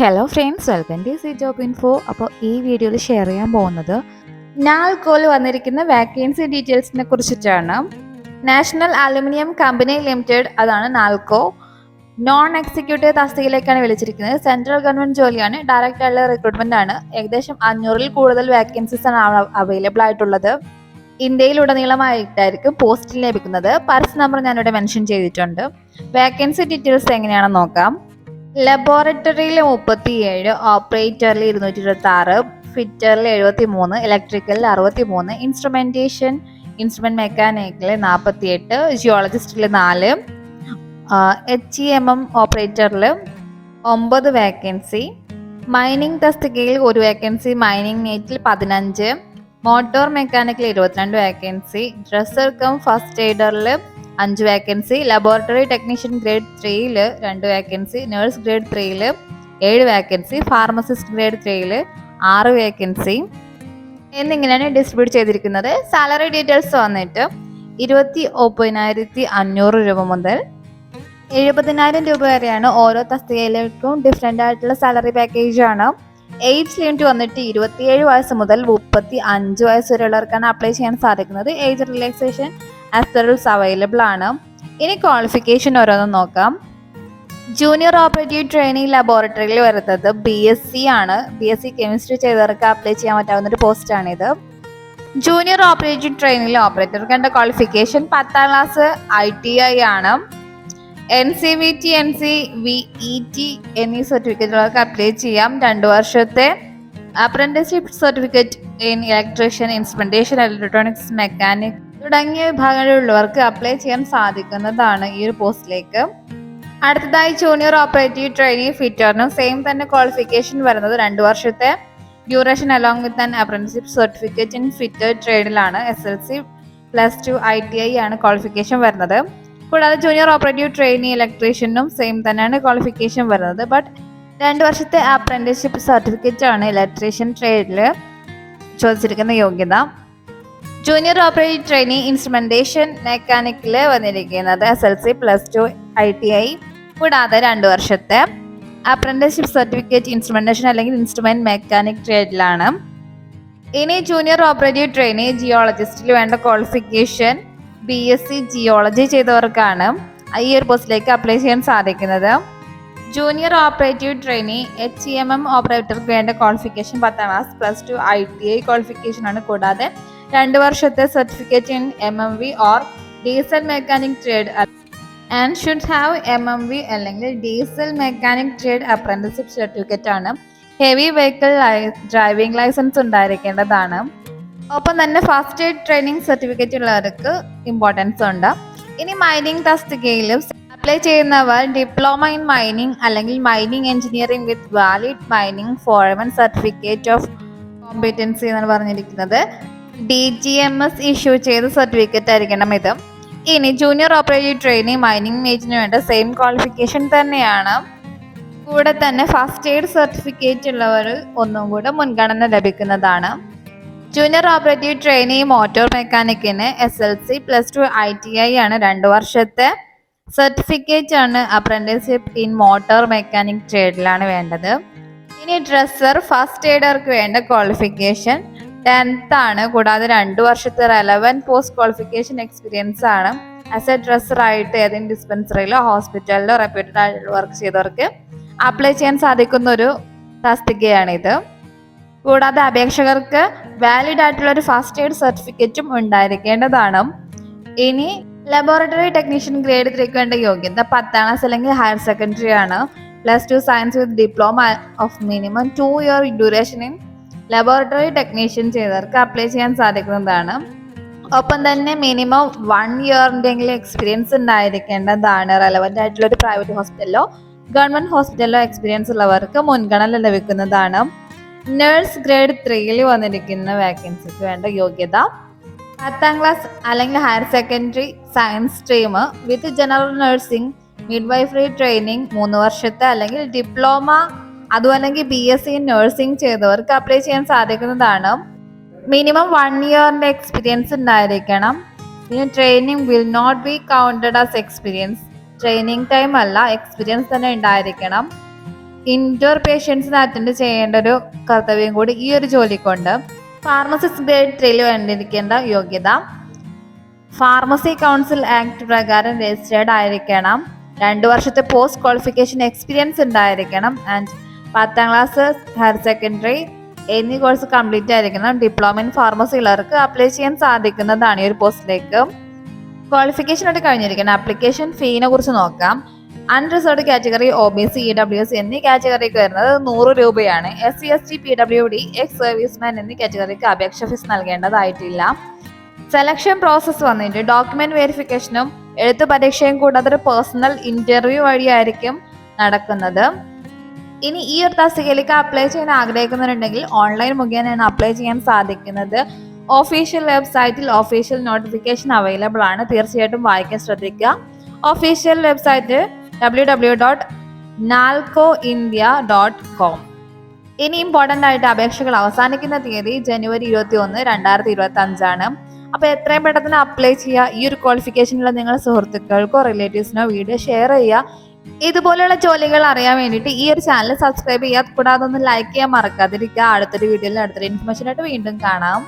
Hello friends welcome to C job info അപ്പോൾ ഈ വീഡിയോയിൽ ഷെയർ ചെയ്യാൻ പോകുന്നത് നാൽക്കോൽ വന്നിരിക്കുന്ന വാക്കൻസി ഡീറ്റെയിൽസിനെ കുറിച്ചിട്ടാണ്. നാഷണൽ അലുമിനിയം കമ്പനി ലിമിറ്റഡ് അതാണ് നാൽക്കോ നോൺ എക്സിക്യൂട്ടീവ് തസ്തികയിലേക്കാണ് വിളിച്ചിരിക്കുന്നത്. സെൻട്രൽ ഗവൺമെന്റ് ജോലിയാണ്. ഡയറക്റ്റ് ആയിട്ടുള്ള റിക്രൂട്ട്മെന്റ് ആണ്. ഏകദേശം അഞ്ഞൂറിൽ കൂടുതൽ വാക്കൻസീസ് ആണ് അവൈലബിൾ ആയിട്ടുള്ളത്. ഇന്ത്യയിലുടനീളമായിട്ടായിരിക്കും പോസ്റ്റിൽ ലഭിക്കുന്നത്. പർസ് നമ്പർ ഞാനിവിടെ മെൻഷൻ ചെയ്തിട്ടുണ്ട്. വാക്കൻസി ഡീറ്റെയിൽസ് എങ്ങനെയാണെന്ന് നോക്കാം. ലബോറട്ടറിയിൽ മുപ്പത്തിയേഴ് ഓപ്പറേറ്ററിൽ ഇരുന്നൂറ്റി ഇരുപത്തി ആറ് ഫിറ്ററിൽ എഴുപത്തി മൂന്ന് ഇലക്ട്രിക്കലിൽ അറുപത്തി മൂന്ന് ഇൻസ്ട്രുമെന്റേഷൻ ഇൻസ്ട്രുമെന്റ് മെക്കാനിക്കൽ നാൽപ്പത്തി എട്ട് ജിയോളജിസ്റ്റിൽ നാല് എച്ച് ഇ എം എം ഓപ്പറേറ്ററിൽ ഒമ്പത് വേക്കൻസി മൈനിങ് തസ്തികയിൽ ഒരു വേക്കൻസി മൈനിങ് നെറ്റിൽ പതിനഞ്ച് മോട്ടോർ മെക്കാനിക്കൽ ഇരുപത്തിരണ്ട് വേക്കൻസി ഡ്രസ്സർ കം ഫസ്റ്റ് എയ്ഡറിൽ അഞ്ച് വേക്കൻസി ലബോറട്ടറി ടെക്നീഷ്യൻ ഗ്രേഡ് ത്രീയിൽ രണ്ട് വേക്കൻസി നേഴ്സ് ഗ്രേഡ് ത്രീയിൽ ഏഴ് വേക്കൻസി ഫാർമസിസ്റ്റ് ഗ്രേഡ് ത്രീയിൽ ആറ് വേക്കൻസി എന്നിങ്ങനെയാണ് ഡിസ്ട്രിബ്യൂട്ട് ചെയ്തിരിക്കുന്നത്. സാലറി ഡീറ്റെയിൽസ് വന്നിട്ട് ഇരുപത്തി ഒമ്പതിനായിരത്തി അഞ്ഞൂറ് രൂപ മുതൽ എഴുപതിനായിരം രൂപ വരെയാണ് ഓരോ തസ്തികയിലേക്കും ഡിഫറെന്റ് ആയിട്ടുള്ള സാലറി പാക്കേജ് ആണ്. ഏജ് ലിമിറ്റ് വന്നിട്ട് ഇരുപത്തിയേഴ് വയസ്സ് മുതൽ മുപ്പത്തി അഞ്ച് വയസ്സ് വരെയുള്ളവർക്കാണ് അപ്ലൈ ചെയ്യാൻ സാധിക്കുന്നത്. ഏജ് റിലാക്സേഷൻ ആസ് അവൈലബിൾ ആണ്. ഇനി ക്വാളിഫിക്കേഷൻ ഓരോന്നും നോക്കാം. ജൂനിയർ ഓപ്പറേറ്റീവ് ട്രെയിനിങ് ലബോറട്ടറിയിൽ വരുന്നത് ബി എസ് സി ആണ്. ബി എസ് സി കെമിസ്ട്രി ചെയ്തവർക്ക് അപ്ലൈ ചെയ്യാൻ പറ്റാവുന്ന ഒരു പോസ്റ്റാണിത് ജൂനിയർ ഓപ്പറേറ്റീവ് ട്രെയിനിങ് ഓപ്പറേറ്റർ കണ്ട ക്വാളിഫിക്കേഷൻ പത്താം ക്ലാസ് ഐ ടി ഐ ആണ്. N C V T N C V E T എന്നീ സർട്ടിഫിക്കറ്റുകൾക്ക് അപ്ലൈ ചെയ്യാം. രണ്ട് വർഷത്തെ apprenticeship certificate in electrician instrumentation electronics mechanic തുടങ്ങിയ വിഭാഗങ്ങളിലുള്ളവർക്ക് അപ്ലൈ ചെയ്യാൻ സാധിക്കുന്നതാണ് ഈ ഒരു പോസ്റ്റിലേക്ക്. അടുത്തതായി ജൂനിയർ ഓപ്പറേറ്റീവ് ട്രെയിനി ഫിറ്ററിനും സെയിം തന്നെ ക്വാളിഫിക്കേഷൻ വരുന്നത് രണ്ട് വർഷത്തെ. Duration along with an apprenticeship certificate in fitter ട്രേഡിലാണ് S L C plus two I T I ആണ് ക്വാളിഫിക്കേഷൻ വരുന്നത്. കൂടാതെ ജൂനിയർ ഓപ്പറേറ്റീവ് ട്രെയിനി ഇലക്ട്രീഷ്യനും സെയിം തന്നെയാണ് ക്വാളിഫിക്കേഷൻ വരുന്നത്. ബട്ട് രണ്ട് വർഷത്തെ അപ്രന്റീസ്ഷിപ്പ് സർട്ടിഫിക്കറ്റ് ആണ് ഇലക്ട്രീഷ്യൻ ട്രേഡിൽ ചോദിച്ചിരിക്കുന്ന യോഗ്യത. ജൂനിയർ ഓപ്പറേറ്റീവ് ട്രെയിനി ഇൻസ്ട്രുമെന്റേഷൻ മെക്കാനിക്കിൽ വന്നിരിക്കുന്നത് S L C plus two I T I കൂടാതെ രണ്ട് വർഷത്തെ അപ്രന്റീസ്ഷിപ്പ് സർട്ടിഫിക്കറ്റ് ഇൻസ്ട്രുമെന്റേഷൻ അല്ലെങ്കിൽ ഇൻസ്ട്രുമെന്റ് മെക്കാനിക് ട്രേഡിലാണ് ഇനി ജൂനിയർ ഓപ്പറേറ്റീവ് ട്രെയിനി ജിയോളജിസ്റ്റിൽ വേണ്ട qualification B S C geology ചെയ്തവർക്കാണ് ഈ ഒരു പോസ്റ്റിലേക്ക് അപ്ലൈ ചെയ്യാൻ സാധിക്കുന്നത്. Junior operative trainee H M M ഓപ്പറേറ്റർക്ക് വേണ്ട ക്വാളിഫിക്കേഷൻ പത്താം class plus two I T I qualification ആണ്. കൂടാതെ രണ്ട് വർഷത്തെ certificate in M M V or diesel mechanic trade and should have M M V അല്ലെങ്കിൽ diesel mechanic trade apprenticeship certificate ആണ്. Heavy vehicle driving licence ഉണ്ടായിരിക്കേണ്ടതാണ്. ഒപ്പം തന്നെ first aid training certificate ഉള്ളവർക്ക് ഇമ്പോർട്ടൻസ് ഉണ്ട്. ഇനി മൈനിങ് തസ്തികയിലും അപ്ലൈ ചെയ്യുന്നവർ ഡിപ്ലോമ ഇൻ മൈനിങ് അല്ലെങ്കിൽ mining engineering with valid mining foreman certificate of competency എന്നാണ് പറഞ്ഞിരിക്കുന്നത്. D G M S issue ചെയ്ത സർട്ടിഫിക്കറ്റ് ആയിരിക്കണം ഇത്. ഇനി ജൂനിയർ ഓപ്പറേറ്റീവ് ട്രെയിനിങ് മൈനിങ് മേജിന് വേണ്ട സെയിം ക്വാളിഫിക്കേഷൻ തന്നെയാണ്. കൂടെ തന്നെ ഫസ്റ്റ് എയ്ഡ് സർട്ടിഫിക്കറ്റ് ഉള്ളവർ ഒന്നും കൂടെ മുൻഗണന ലഭിക്കുന്നതാണ്. Junior operative trainee motor മെക്കാനിക്കിന് S L C plus two I T I ആണ് രണ്ട് വർഷത്തെ. സർട്ടിഫിക്കറ്റ് ആണ് അപ്രന്റീസ്ഷിപ്പ് ഇൻ മോട്ടോർ മെക്കാനിക് ട്രേഡിലാണ് വേണ്ടത്. ഇനി ഡ്രസ്സർ ഫസ്റ്റ് എയ്ഡർക്ക് വേണ്ട ക്വാളിഫിക്കേഷൻ ടെൻത്ത് ആണ് കൂടാതെ രണ്ട് വർഷത്തെ റെലവന്റ് പോസ്റ്റ് ക്വാളിഫിക്കേഷൻ എക്സ്പീരിയൻസ് ആണ്. ആസ് എ ഡ്രസ്സർ ആയിട്ട് ഏതെങ്കിലും ഡിസ്പെൻസറിയിലോ ഹോസ്പിറ്റലിലോ റെപ്യൂട്ടഡ് ആയിട്ട് വർക്ക് ചെയ്തവർക്ക് അപ്ലൈ ചെയ്യാൻ സാധിക്കുന്ന ഒരു തസ്തികയാണിത്. കൂടാതെ അപേക്ഷകർക്ക് വാലിഡ് ആയിട്ടുള്ള ഒരു ഫസ്റ്റ് എയ്ഡ് സർട്ടിഫിക്കറ്റും ഉണ്ടായിരിക്കേണ്ടതാണ്. ഇനി ലബോറട്ടറി ടെക്നീഷ്യൻ ഗ്രേഡ് ത്രീക്ക് വേണ്ട യോഗ്യത പത്താം ക്ലാസ് അല്ലെങ്കിൽ ഹയർ സെക്കൻഡറി ആണ്. Plus two science with diploma of minimum two year duration in laboratory technician ചെയ്തവർക്ക് അപ്ലൈ ചെയ്യാൻ സാധിക്കുന്നതാണ്. ഒപ്പം തന്നെ മിനിമം വൺ ഇയറിന്റെങ്കിലും എക്സ്പീരിയൻസ് ഉണ്ടായിരിക്കേണ്ടതാണ്. റെലവന്റ് ആയിട്ടുള്ള ഒരു പ്രൈവറ്റ് ഹോസ്പിറ്റലിലോ ഗവൺമെന്റ് ഹോസ്പിറ്റലിലോ എക്സ്പീരിയൻസ് ഉള്ളവർക്ക് മുൻഗണന ലഭിക്കുന്നതാണ്. നേഴ്സ് ഗ്രേഡ് ത്രീയിൽ വന്നിരിക്കുന്ന വേക്കൻസിക്ക് വേണ്ട യോഗ്യത. പത്താം ക്ലാസ് അല്ലെങ്കിൽ higher secondary science stream with general nursing midwifery training മൂന്ന് വർഷത്തെ അല്ലെങ്കിൽ ഡിപ്ലോമ അതും അല്ലെങ്കിൽ ബി എസ് സി നഴ്സിംഗ് ചെയ്തവർക്ക് അപ്ലൈ ചെയ്യാൻ സാധിക്കുന്നതാണ്. മിനിമം വൺ ഇയറിന്റെ എക്സ്പീരിയൻസ് ഉണ്ടായിരിക്കണം. പിന്നെ training will not be counted as experience training time അല്ല എക്സ്പീരിയൻസ് തന്നെ ഉണ്ടായിരിക്കണം. ഇൻഡോർ പേഷ്യൻസിന് അറ്റൻഡ് ചെയ്യേണ്ട ഒരു കർത്തവ്യം കൂടി ഈ ഒരു ജോലിക്കുണ്ട്. ഫാർമസിസ്റ്റ് ഗ്രേഡ് ത്രീയിൽ വേണ്ടിയിരിക്കേണ്ട യോഗ്യത. ഫാർമസി കൗൺസിൽ ആക്ട് പ്രകാരം രജിസ്റ്റേർഡ് ആയിരിക്കണം. രണ്ട് വർഷത്തെ പോസ്റ്റ് ക്വാളിഫിക്കേഷൻ എക്സ്പീരിയൻസ് ഉണ്ടായിരിക്കണം. ആൻഡ് പത്താം ക്ലാസ് ഹയർ സെക്കൻഡറി എന്നീ കോഴ്സ് കംപ്ലീറ്റ് ആയിരിക്കണം ഡിപ്ലോമ ഇൻ ഫാർമസി ഉള്ളവർക്ക് അപ്ലൈ ചെയ്യാൻ സാധിക്കുന്നതാണ് ഈ ഒരു പോസ്റ്റിലേക്ക് ക്വാളിഫിക്കേഷൻ ആയിട്ട് കഴിഞ്ഞിരിക്കണം ആപ്ലിക്കേഷൻ ഫീനെ കുറിച്ച് നോക്കാം. Unreserved category O B C E W S എന്നീ കാറ്റഗറിക്ക് വരുന്നത് നൂറ് രൂപയാണ്. S C S T P W D ex serviceman എന്നീ കാറ്റഗറിക്ക് അപേക്ഷ ഫീസ് നൽകേണ്ടതായിട്ടില്ല. സെലക്ഷൻ പ്രോസസ്സ് വന്നിട്ട് ഡോക്യുമെന്റ് വെരിഫിക്കേഷനും എഴുത്ത് പരീക്ഷയും കൂടാതെ ഒരു പേഴ്സണൽ ഇന്റർവ്യൂ വഴിയായിരിക്കും നടക്കുന്നത്. ഇനി ഈ ഒരു തസ്തികയിലേക്ക് അപ്ലൈ ചെയ്യാൻ ആഗ്രഹിക്കുന്നുണ്ടെങ്കിൽ ഓൺലൈൻ മുഖേനയാണ് അപ്ലൈ ചെയ്യാൻ സാധിക്കുന്നത്. ഒഫീഷ്യൽ വെബ്സൈറ്റിൽ ഒഫീഷ്യൽ നോട്ടിഫിക്കേഷൻ അവൈലബിൾ ആണ്. തീർച്ചയായിട്ടും വായിക്കാൻ ശ്രദ്ധിക്കുക. Official website W W dot NALCO India dot com ഇനി ഇമ്പോർട്ടന്റ് ആയിട്ട് അപേക്ഷകൾ അവസാനിക്കുന്ന തീയതി ജനുവരി ഇരുപത്തി ഒന്ന് രണ്ടായിരത്തി ഇരുപത്തി അഞ്ചാണ് അപ്പോൾ എത്രയും പെട്ടെന്ന് അപ്ലൈ ചെയ്യുക. ഈ ഒരു ക്വാളിഫിക്കേഷനുള്ള നിങ്ങളുടെ സുഹൃത്തുക്കൾക്കോ റിലേറ്റീവ്സിനോ വീഡിയോ ഷെയർ ചെയ്യുക. ഇതുപോലെയുള്ള ജോലികൾ അറിയാൻ വേണ്ടിയിട്ട് ഈ ഒരു ചാനൽ സബ്സ്ക്രൈബ് ചെയ്യുക കൂടാതെ ഒന്ന് ലൈക്ക് ചെയ്യാൻ മറക്കാതിരിക്കുക. അടുത്തൊരു വീഡിയോയിൽ അടുത്തൊരു ഇൻഫർമേഷൻ ആയിട്ട് വീണ്ടും കാണാം.